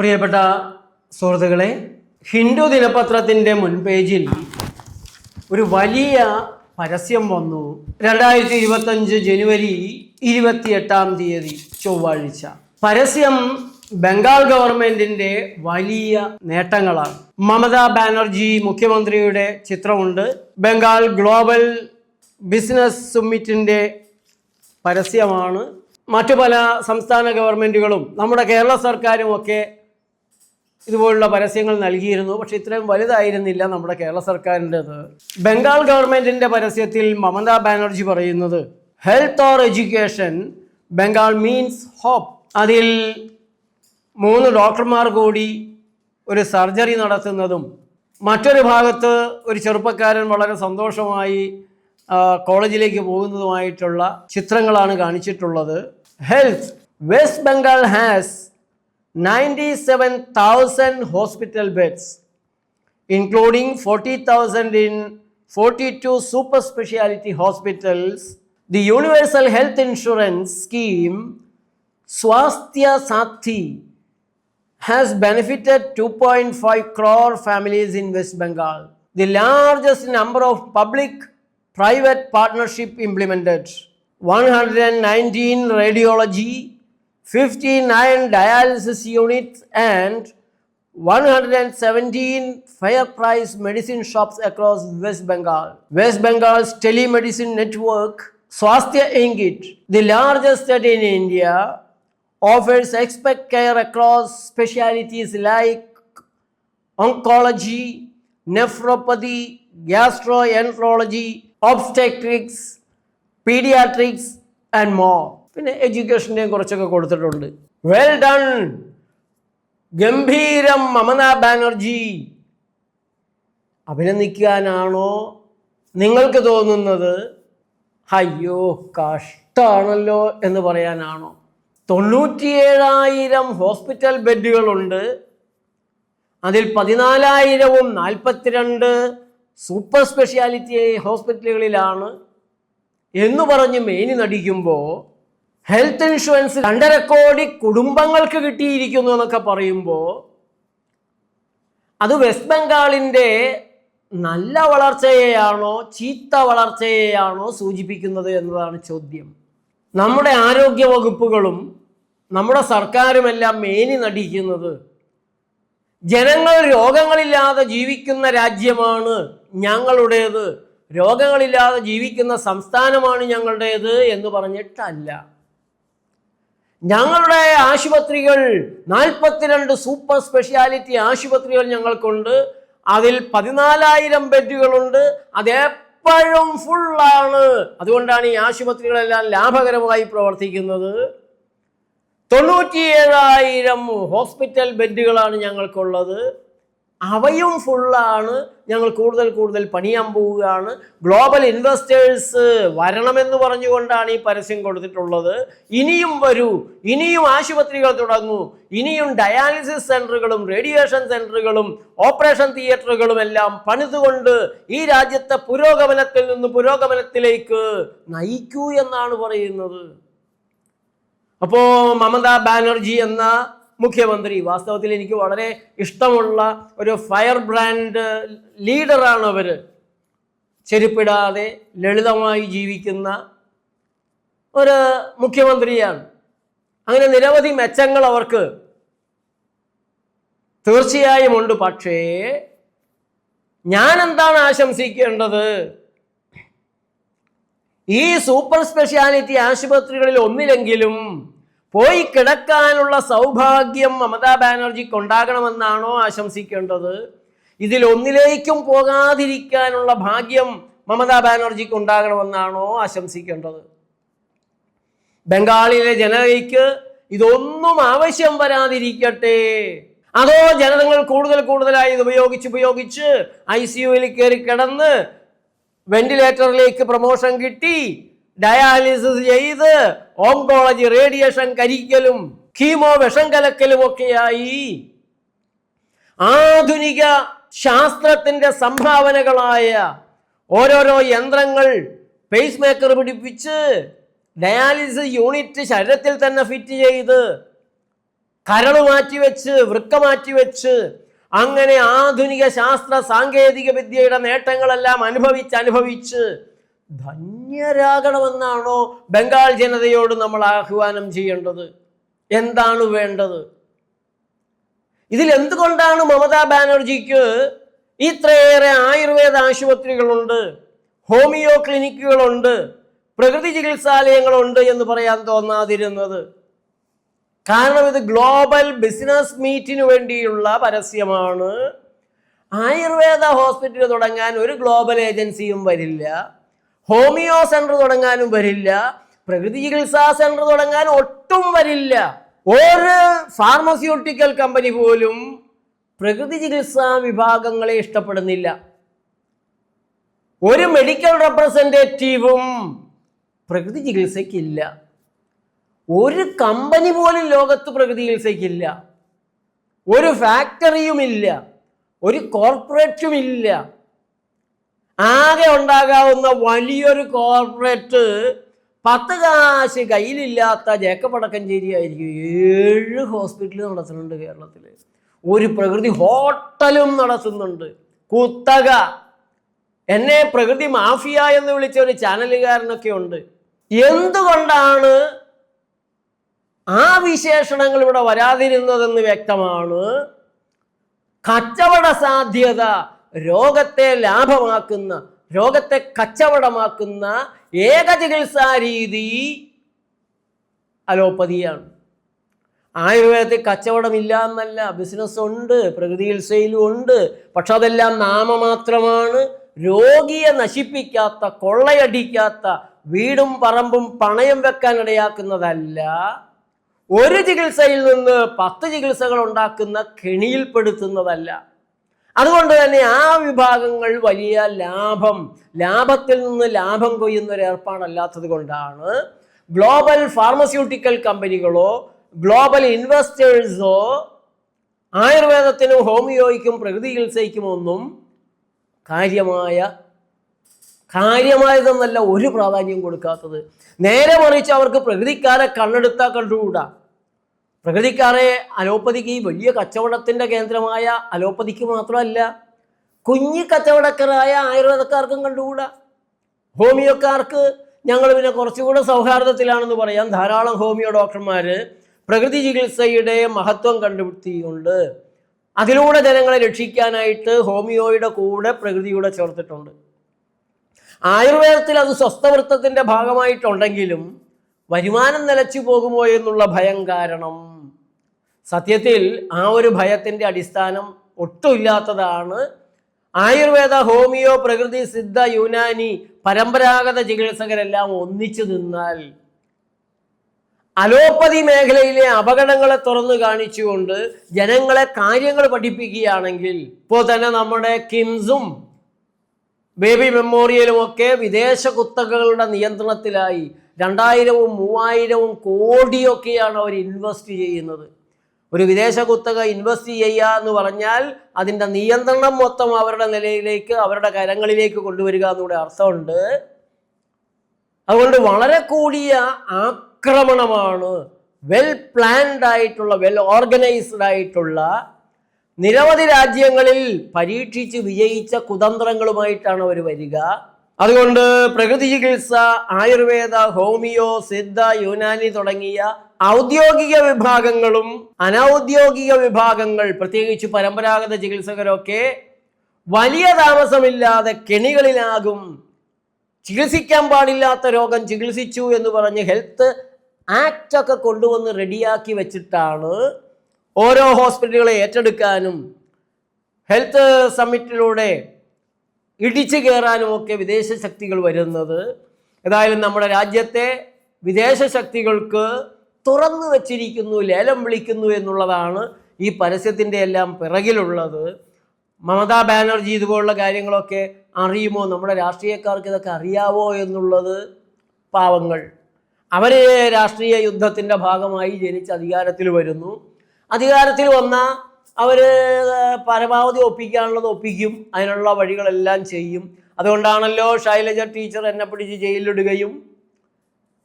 പ്രിയപ്പെട്ട സുഹൃത്തുക്കളെ ഹിന്ദു ദിനപത്രത്തിന്റെ മുൻപേജിൽ ഒരു വലിയ പരസ്യം വന്നു. രണ്ടായിരത്തി ഇരുപത്തഞ്ച് ജനുവരി ഇരുപത്തിയെട്ടാം തീയതി ചൊവ്വാഴ്ച. പരസ്യം ബംഗാൾ ഗവൺമെന്റിന്റെ വലിയ നേട്ടങ്ങളാണ്. മമതാ ബാനർജി മുഖ്യമന്ത്രിയുടെ ചിത്രമുണ്ട്. ബംഗാൾ ഗ്ലോബൽ ബിസിനസ് സമ്മിറ്റിന്റെ പരസ്യമാണ്. മറ്റു പല സംസ്ഥാന ഗവൺമെന്റുകളും നമ്മുടെ കേരള സർക്കാരും ഒക്കെ ഇതുപോലുള്ള പരസ്യങ്ങൾ നൽകിയിരുന്നു. പക്ഷെ ഇത്രയും വലുതായിരുന്നില്ല നമ്മുടെ കേരള സർക്കാരിന്റെത്. ബംഗാൾ ഗവൺമെന്റിന്റെ പരസ്യത്തിൽ മമതാ ബാനർജി പറയുന്നത് health or education Bengal means hope അതിൽ മൂന്ന് ഡോക്ടർമാർ കൂടി ഒരു സർജറി നടത്തുന്നതും മറ്റൊരു ഭാഗത്ത് ഒരു ചെറുപ്പക്കാരൻ വളരെ സന്തോഷമായി കോളേജിലേക്ക് പോകുന്നതുമായിട്ടുള്ള ചിത്രങ്ങളാണ് കാണിച്ചിട്ടുള്ളത്. Health west Bengal has 97,000 hospital beds, including 40,000 in 42 super specialty hospitals. The Universal Health Insurance Scheme, Swasthya Sathi, has benefited 2.5 crore families in West Bengal, the largest number of public private partnership implemented. 119 radiology 59 dialysis units, and 117 fair price medicine shops across West Bengal. West Bengal's telemedicine network, Swasthya Ingit, the largest study in India, offers expert care across specialties like oncology, nephropathy, gastroenterology, obstetrics, pediatrics and more. പിന്നെ എഡ്യൂക്കേഷന്റെയും കുറച്ചൊക്കെ കൊടുത്തിട്ടുണ്ട്. Well done ഗംഭീരം മമതാ ബാനർജി. അഭിനന്ദിക്കാനാണോ നിങ്ങൾക്ക് തോന്നുന്നത്? അയ്യോ കഷ്ടാണല്ലോ എന്ന് പറയാനാണോ? തൊണ്ണൂറ്റിയേഴായിരം ഹോസ്പിറ്റൽ ബെഡുകളുണ്ട്. അതിൽ പതിനാലായിരവും നാൽപ്പത്തിരണ്ട് സൂപ്പർ സ്പെഷ്യാലിറ്റി ഹോസ്പിറ്റലുകളിലാണ്. എന്ന് പറഞ്ഞ് മേനി നടിക്കുമ്പോൾ ഹെൽത്ത് ഇൻഷുറൻസ് രണ്ടര കോടി കുടുംബങ്ങൾക്ക് കിട്ടിയിരിക്കുന്നു എന്നൊക്കെ പറയുമ്പോൾ അത് വെസ്റ്റ് ബംഗാളിന്റെ നല്ല വളർച്ചയെയാണോ ചീത്ത വളർച്ചയെയാണോ സൂചിപ്പിക്കുന്നത് എന്നതാണ് ചോദ്യം. നമ്മുടെ ആരോഗ്യ വകുപ്പുകളും നമ്മുടെ സർക്കാരുമെല്ലാം മേനി നടിക്കുന്നത് ജനങ്ങൾ രോഗങ്ങളില്ലാതെ ജീവിക്കുന്ന രാജ്യമാണ് ഞങ്ങളുടേത് രോഗങ്ങളില്ലാതെ ജീവിക്കുന്ന സംസ്ഥാനമാണ് ഞങ്ങളുടേത് എന്ന് പറഞ്ഞിട്ടല്ല. ഞങ്ങളുടെ ആശുപത്രികൾ നാൽപ്പത്തിരണ്ട് സൂപ്പർ സ്പെഷ്യാലിറ്റി ആശുപത്രികൾ ഞങ്ങൾക്കുണ്ട്. അതിൽ പതിനാലായിരം ബെഡുകളുണ്ട്. അത് എപ്പോഴും ഫുള്ളാണ്. അതുകൊണ്ടാണ് ഈ ആശുപത്രികളെല്ലാം ലാഭകരമായി പ്രവർത്തിക്കുന്നത്. തൊണ്ണൂറ്റിയേഴായിരം ഹോസ്പിറ്റൽ ബെഡുകളാണ് ഞങ്ങൾക്കുള്ളത്. അവയും ഫുള്ളാണ് ഞങ്ങൾ കൂടുതൽ കൂടുതൽ പണിയാൻ പോവുകയാണ്. ഗ്ലോബൽ ഇൻവെസ്റ്റേഴ്സ് വരണമെന്ന് പറഞ്ഞുകൊണ്ടാണ് ഈ പരസ്യം കൊടുത്തിട്ടുള്ളത്. ഇനിയും വരൂ. ഇനിയും ആശുപത്രികൾ തുടങ്ങൂ. ഇനിയും ഡയാലിസിസ് സെന്ററുകളും റേഡിയേഷൻ സെന്ററുകളും ഓപ്പറേഷൻ തിയേറ്ററുകളും എല്ലാം പണിതുകൊണ്ട് ഈ രാജ്യത്തെ പുരോഗമനത്തിൽ നിന്ന് പുരോഗമനത്തിലേക്ക് നയിക്കൂ എന്നാണ് പറയുന്നത്. അപ്പോൾ മമതാ ബാനർജി എന്ന മുഖ്യമന്ത്രി. വാസ്തവത്തിൽ എനിക്ക് വളരെ ഇഷ്ടമുള്ള ഒരു ഫയർ ബ്രാൻഡ് ലീഡറാണ് അവർ ചെരുപ്പിടാതെ ലളിതമായി ജീവിക്കുന്ന ഒരു മുഖ്യമന്ത്രിയാണ്. അങ്ങനെ നിരവധി മെച്ചങ്ങൾ അവർക്ക് തീർച്ചയായും ഉണ്ട്. പക്ഷേ ഞാൻ എന്താണ് ആശംസിക്കേണ്ടത്? ഈ സൂപ്പർ സ്പെഷ്യാലിറ്റി ആശുപത്രികളിൽ ഒന്നിലെങ്കിലും പോയി കിടക്കാനുള്ള സൗഭാഗ്യം മമതാ ബാനർജിക്ക് ഉണ്ടാകണമെന്നാണോ ആശംസിക്കേണ്ടത്? ഇതിലൊന്നിലേക്കും പോകാതിരിക്കാനുള്ള ഭാഗ്യം മമതാ ബാനർജിക്ക് ഉണ്ടാകണമെന്നാണോ ആശംസിക്കേണ്ടത്? ബംഗാളിലെ ജനതയ്ക്ക് ഇതൊന്നും ആവശ്യം വരാതിരിക്കട്ടെ. അതോ ജനതകൾ കൂടുതൽ കൂടുതലായി ഇത് ഉപയോഗിച്ച് ഉപയോഗിച്ച് ഐ സി യുവിൽ കയറി കിടന്ന് വെന്റിലേറ്ററിലേക്ക് പ്രമോഷൻ കിട്ടി ഡയാലിസിസ് ചെയ്ത് ഓങ്കോളജി റേഡിയേഷൻ കരിക്കലും കീമോ വിഷം കലക്കലും ഒക്കെയായി ആധുനിക ശാസ്ത്രത്തിന്റെ സംഭാവനകളായ ഓരോരോ യന്ത്രങ്ങൾ പേസ് മേക്കർ പിടിപ്പിച്ച് ഡയാലിസിസ് യൂണിറ്റ് ശരീരത്തിൽ തന്നെ ഫിറ്റ് ചെയ്ത് കരൾ മാറ്റിവെച്ച് വൃക്ക മാറ്റിവെച്ച് അങ്ങനെ ആധുനിക ശാസ്ത്ര സാങ്കേതിക വിദ്യയുടെ നേട്ടങ്ങളെല്ലാം അനുഭവിച്ച് അനുഭവിച്ച് ധന്യരാകണമെന്നാണോ ബംഗാൾ ജനതയോട് നമ്മൾ ആഹ്വാനം ചെയ്യേണ്ടത്? എന്താണ് വേണ്ടത്? ഇതിൽ എന്തുകൊണ്ടാണ് മമതാ ബാനർജിക്ക് ഇത്രയേറെ ആയുർവേദ ആശുപത്രികളുണ്ട് ഹോമിയോ ക്ലിനിക്കുകളുണ്ട് പ്രകൃതി ചികിത്സാലയങ്ങളുണ്ട് എന്ന് പറയാൻ തോന്നാതിരുന്നത്? കാരണം ഇത് ഗ്ലോബൽ ബിസിനസ് മീറ്റിന് വേണ്ടിയുള്ള പരസ്യമാണ്. ആയുർവേദ ഹോസ്പിറ്റൽ തുടങ്ങാൻ ഒരു ഗ്ലോബൽ ഏജൻസിയും വരില്ല. ഹോമിയോ സെന്റർ തുടങ്ങാനും വരില്ല. പ്രകൃതി ചികിത്സാ സെന്റർ തുടങ്ങാൻ ഒട്ടും വരില്ല. ഒരു ഫാർമസ്യൂട്ടിക്കൽ കമ്പനി പോലും പ്രകൃതി ചികിത്സാ വിഭാഗങ്ങളെ ഇഷ്ടപ്പെടുന്നില്ല. ഒരു മെഡിക്കൽ റെപ്രസെന്റേറ്റീവും പ്രകൃതി ചികിത്സയ്ക്കില്ല. ഒരു കമ്പനി പോലും ലോകത്ത് പ്രകൃതി ചികിത്സയ്ക്കില്ല. ഒരു ഫാക്ടറിയുമില്ല ഒരു കോർപ്പറേറ്റും ഇല്ല ആകെ ഉണ്ടാകാവുന്ന വലിയൊരു കോർപ്പറേറ്റ് പത്ത് കാശ് കയ്യിലില്ലാത്ത ജേക്കബ് അടക്കഞ്ചേരി ആയിരിക്കും ഏഴ് ഹോസ്പിറ്റൽ നടത്തുന്നുണ്ട് കേരളത്തിൽ. ഒരു പ്രകൃതി ഹോട്ടലും നടത്തുന്നുണ്ട്. കുത്തക. എന്നെ പ്രകൃതി മാഫിയ എന്ന് വിളിച്ച ഒരു ചാനലുകാരനൊക്കെ ഉണ്ട്. എന്തുകൊണ്ടാണ് ആ വിശേഷണങ്ങൾ ഇവിടെ വരാതിരുന്നതെന്ന് വ്യക്തമാണ്. കച്ചവട സാധ്യത രോഗത്തെ ലാഭമാക്കുന്ന രോഗത്തെ കച്ചവടമാക്കുന്ന ഏക ചികിത്സാ രീതി അലോപ്പതിയാണ്. ആയുർവേദത്തിൽ കച്ചവടമില്ല എന്നല്ല ബിസിനസ് ഉണ്ട് പ്രകൃതി ചികിത്സയിലും ഉണ്ട് പക്ഷെ അതെല്ലാം നാമമാത്രമാണ്. രോഗിയെ നശിപ്പിക്കാത്ത കൊള്ളയടിക്കാത്ത വീടും പറമ്പും പണയം വെക്കാൻ ഇടയാക്കുന്നതല്ല. ഒരു ചികിത്സയിൽ നിന്ന് പത്ത് ചികിത്സകൾ ഉണ്ടാക്കുന്ന കെണിയിൽപ്പെടുത്തുന്നതല്ല. അതുകൊണ്ട് തന്നെ ആ വിഭാഗങ്ങൾ വലിയ ലാഭം ലാഭത്തിൽ നിന്ന് ലാഭം കൊയ്യുന്ന ഒരു ഏർപ്പാടല്ലാത്തത് കൊണ്ടാണ് ഗ്ലോബൽ ഫാർമസ്യൂട്ടിക്കൽ കമ്പനികളോ ഗ്ലോബൽ ഇൻവെസ്റ്റേഴ്സോ ആയുർവേദത്തിനും ഹോമിയോയ്ക്കും പ്രകൃതി ചികിത്സയ്ക്കും ഒന്നും കാര്യമായ കാര്യമായതെന്നല്ല ഒരു പ്രാധാന്യം കൊടുക്കാത്തത്. നേരെ മറിച്ച് അവർക്ക് പ്രകൃതിക്കാരെ കണ്ണെടുത്താൽ കണ്ടുകൂടാ. പ്രകൃതിക്കാരെ അലോപ്പതിക്ക് ഈ വലിയ കച്ചവടത്തിന്റെ കേന്ദ്രമായ അലോപ്പതിക്ക് മാത്രമല്ല കുഞ്ഞി കച്ചവടക്കാരായ ആയുർവേദക്കാർക്കും കണ്ടുകൂടാ. ഹോമിയോക്കാർക്ക് ഞങ്ങൾ പിന്നെ കുറച്ചുകൂടെ സൗഹാർദ്ദത്തിലാണെന്ന് പറയാം. ധാരാളം ഹോമിയോ ഡോക്ടർമാർ പ്രകൃതി ചികിത്സയുടെ മഹത്വം കണ്ടുപിടിച്ചുകൊണ്ട് അതിലൂടെ ജനങ്ങളെ രക്ഷിക്കാനായിട്ട് ഹോമിയോയുടെ കൂടെ പ്രകൃതിയുടെ ചേർത്തിട്ടുണ്ട്. ആയുർവേദത്തിൽ അത് സ്വസ്ഥവൃത്തത്തിന്റെ ഭാഗമായിട്ടുണ്ടെങ്കിലും വരുമാനം നിലച്ചു പോകുമോ എന്നുള്ള ഭയം കാരണം. സത്യത്തിൽ ആ ഒരു ഭയത്തിന്റെ അടിസ്ഥാനം ഒട്ടുമില്ലാത്തതാണ്. ആയുർവേദ ഹോമിയോ പ്രകൃതി സിദ്ധ യുനാനി പരമ്പരാഗത ചികിത്സകരെല്ലാം ഒന്നിച്ചു നിന്നാൽ അലോപ്പതി മേഖലയിലെ അപകടങ്ങളെ തുറന്നു കാണിച്ചുകൊണ്ട് ജനങ്ങളെ കാര്യങ്ങൾ പഠിപ്പിക്കുകയാണെങ്കിൽ ഇപ്പോൾ തന്നെ നമ്മുടെ കിംസും ബേബി മെമ്മോറിയലും ഒക്കെ വിദേശ കുത്തകകളുടെ നിയന്ത്രണത്തിലായി. രണ്ടായിരവും മൂവായിരവും കോടിയൊക്കെയാണ് അവർ ഇൻവെസ്റ്റ് ചെയ്യുന്നത്. ഒരു വിദേശ കുത്തക ഇൻവെസ്റ്റ് ചെയ്യുക എന്ന് പറഞ്ഞാൽ അതിന്റെ നിയന്ത്രണം മൊത്തം അവരുടെ നിലയിലേക്ക് അവരുടെ കരങ്ങളിലേക്ക് കൊണ്ടുവരിക എന്നൂടെ അർത്ഥമുണ്ട്. അതുകൊണ്ട് വളരെ കൂടിയ ആക്രമണമാണ് വെൽ പ്ലാൻഡ് ആയിട്ടുള്ള വെൽ ഓർഗനൈസ്ഡ് ആയിട്ടുള്ള നിരവധി രാജ്യങ്ങളിൽ പരീക്ഷിച്ച് വിജയിച്ച കുതന്ത്രങ്ങളുമായിട്ടാണ് അവർ വരിക. അതുകൊണ്ട് പ്രകൃതി ചികിത്സ ആയുർവേദ ഹോമിയോ സിദ്ധ യുനാനി തുടങ്ങിയ ഔദ്യോഗിക വിഭാഗങ്ങളും അനൗദ്യോഗിക വിഭാഗങ്ങൾ പ്രത്യേകിച്ച് പരമ്പരാഗത ചികിത്സകരൊക്കെ വലിയ താമസമില്ലാതെ കെണികളിലാകും. ചികിത്സിക്കാൻ പാടില്ലാത്ത രോഗം ചികിത്സിച്ചു എന്ന് പറഞ്ഞ് ഹെൽത്ത് ആക്ട് ഒക്കെ കൊണ്ടുവന്ന് റെഡിയാക്കി വെച്ചിട്ടാണ് ഓരോ ഹോസ്പിറ്റലുകളെ ഏറ്റെടുക്കാനും ഹെൽത്ത് സമ്മിറ്റിലൂടെ ഇടിച്ചു കയറാനുമൊക്കെ വിദേശ ശക്തികൾ വരുന്നത്. ഏതായാലും നമ്മുടെ രാജ്യത്തെ വിദേശ ശക്തികൾക്ക് തുറന്നു വച്ചിരിക്കുന്നു ലേലം വിളിക്കുന്നു എന്നുള്ളതാണ് ഈ പരസ്യത്തിന്റെ എല്ലാം പിറകിലുള്ളത്. മമതാ ബാനർജി ഇതുപോലുള്ള കാര്യങ്ങളൊക്കെ അറിയുമോ? നമ്മുടെ രാഷ്ട്രീയക്കാർക്ക് ഇതൊക്കെ അറിയാവോ എന്നുള്ളത് പാവങ്ങൾ. അവർ രാഷ്ട്രീയ യുദ്ധത്തിന്റെ ഭാഗമായി ജനിച്ച് അധികാരത്തിൽ വരുന്നു. അധികാരത്തിൽ വന്ന അവർ പരമാവധി ഒപ്പിക്കാനുള്ളത് ഒപ്പിക്കും. അതിനുള്ള വഴികളെല്ലാം ചെയ്യും. അതുകൊണ്ടാണല്ലോ ശൈലജ ടീച്ചർ എന്നെ പിടിച്ച് ജയിലിലിടുകയും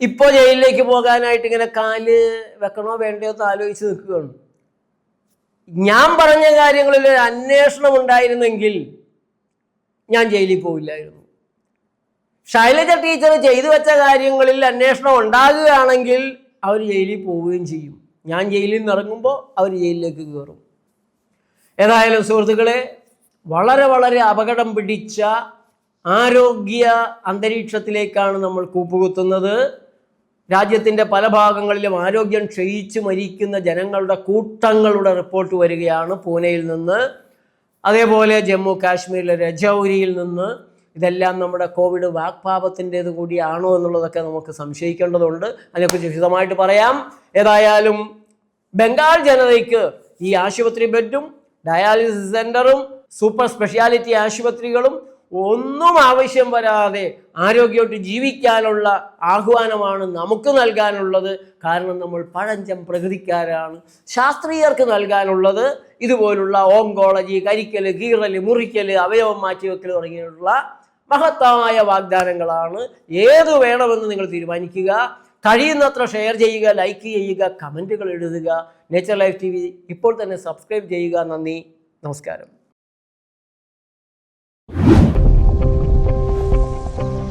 ഇപ്പോൾ ജയിലിലേക്ക് പോകാനായിട്ട് ഇങ്ങനെ കാൽ വെക്കണോ വേണ്ടയോ എന്ന് ആലോചിച്ച് നിൽക്കുകയാണ്. ഞാൻ പറഞ്ഞ കാര്യങ്ങളിൽ ഒരു അന്വേഷണം ഉണ്ടായിരുന്നെങ്കിൽ ഞാൻ ജയിലിൽ പോവില്ലായിരുന്നു. ശൈലജ ടീച്ചർ ചെയ്തു വെച്ച കാര്യങ്ങളിൽ അന്വേഷണം ഉണ്ടാകുകയാണെങ്കിൽ അവർ ജയിലിൽ പോവുകയും ചെയ്യും. ഞാൻ ജയിലിൽ നിന്ന് ഇറങ്ങുമ്പോൾ അവർ ജയിലിലേക്ക് കയറും. ഏതായാലും സുഹൃത്തുക്കളെ വളരെ വളരെ അപകടം പിടിച്ച ആരോഗ്യ അന്തരീക്ഷത്തിലേക്കാണ് നമ്മൾ കൂപ്പുകുത്തുന്നത്. രാജ്യത്തിന്റെ പല ഭാഗങ്ങളിലും ആരോഗ്യം ക്ഷയിച്ച് മരിക്കുന്ന ജനങ്ങളുടെ കൂട്ടങ്ങളുടെ റിപ്പോർട്ട് വരികയാണ് പൂനെയിൽ നിന്ന്. അതേപോലെ ജമ്മു കാശ്മീരിലെ രജൗരിയിൽ നിന്ന്. ഇതെല്ലാം നമ്മുടെ കോവിഡ് വാക്പാപത്തിന്റേത് കൂടിയാണോ എന്നുള്ളതൊക്കെ നമുക്ക് സംശയിക്കേണ്ടതുണ്ട്. അതിനെക്കുറിച്ച് വിശദമായിട്ട് പറയാം. ഏതായാലും ബംഗാൾ ജനതയ്ക്ക് ഈ ആശുപത്രി ബെഡും ഡയാലിസിസ് സെന്ററും സൂപ്പർ സ്പെഷ്യാലിറ്റി ആശുപത്രികളും ഒന്നും ആവശ്യം വരാതെ ആരോഗ്യമായിട്ട് ജീവിക്കാനുള്ള ആഹ്വാനമാണ് നമുക്ക് നൽകാനുള്ളത്. കാരണം നമ്മൾ പഴഞ്ചം പ്രകൃതിക്കാരാണ്. ശാസ്ത്രീയർക്ക് നൽകാനുള്ളത് ഇതുപോലുള്ള ഓങ്കോളജി കരിക്കൽ കീറൽ മുറിക്കൽ അവയവം മാറ്റിവെക്കൽ തുടങ്ങിയിട്ടുള്ള മഹത്തായ വാഗ്ദാനങ്ങളാണ്. ഏത് വേണമെന്ന് നിങ്ങൾ തീരുമാനിക്കുക. കഴിയുന്നത്ര ഷെയർ ചെയ്യുക ലൈക്ക് ചെയ്യുക കമന്റുകൾ എഴുതുക. നേച്ചർ ലൈഫ് ടി ഇപ്പോൾ തന്നെ സബ്സ്ക്രൈബ് ചെയ്യുക. നന്ദി. നമസ്കാരം.